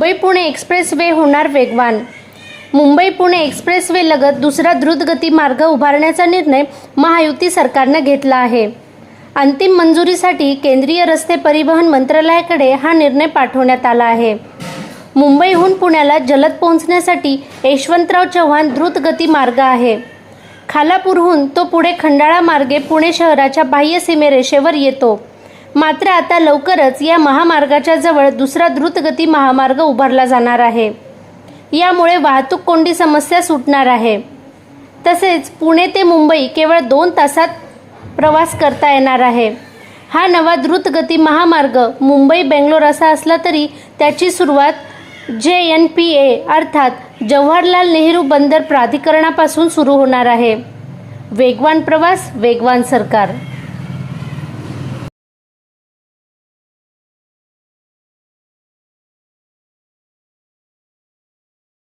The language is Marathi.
मुंबई पुणे एक्सप्रेसवे होणार वेगवान. मुंबई पुणे एक्सप्रेसवे लगत दुसरा द्रुतगती मार्ग उभारण्याचा निर्णय महायुती सरकारनं घेतला आहे. अंतिम मंजुरीसाठी केंद्रीय रस्ते परिवहन मंत्रालयाकडे हा निर्णय पाठवण्यात आला आहे. मुंबईहून पुण्याला जलद पोहोचण्यासाठी यशवंतराव चव्हाण द्रुतगती मार्ग आहे. खालापूरहून तो पुढे खंडाळा मार्गे पुणे शहराच्या बाह्य सीमेरेषेवर येतो. मात्र आता लवकरच या महामार्गाच्या जवळ दुसरा द्रुतगती महामार्ग उभारला जाणार आहे. यामुळे वाहतूक कोंडी समस्या सुटणार आहे. तसेच पुणे ते मुंबई केवळ दोन तासात प्रवास करता येणार आहे. हा नवा द्रुतगती महामार्ग मुंबई बेंगलोर असा असला तरी त्याची सुरुवात जे एन पी ए अर्थात जवाहरलाल नेहरू बंदर प्राधिकरणापासून सुरू होणार आहे. वेगवान प्रवास वेगवान सरकार.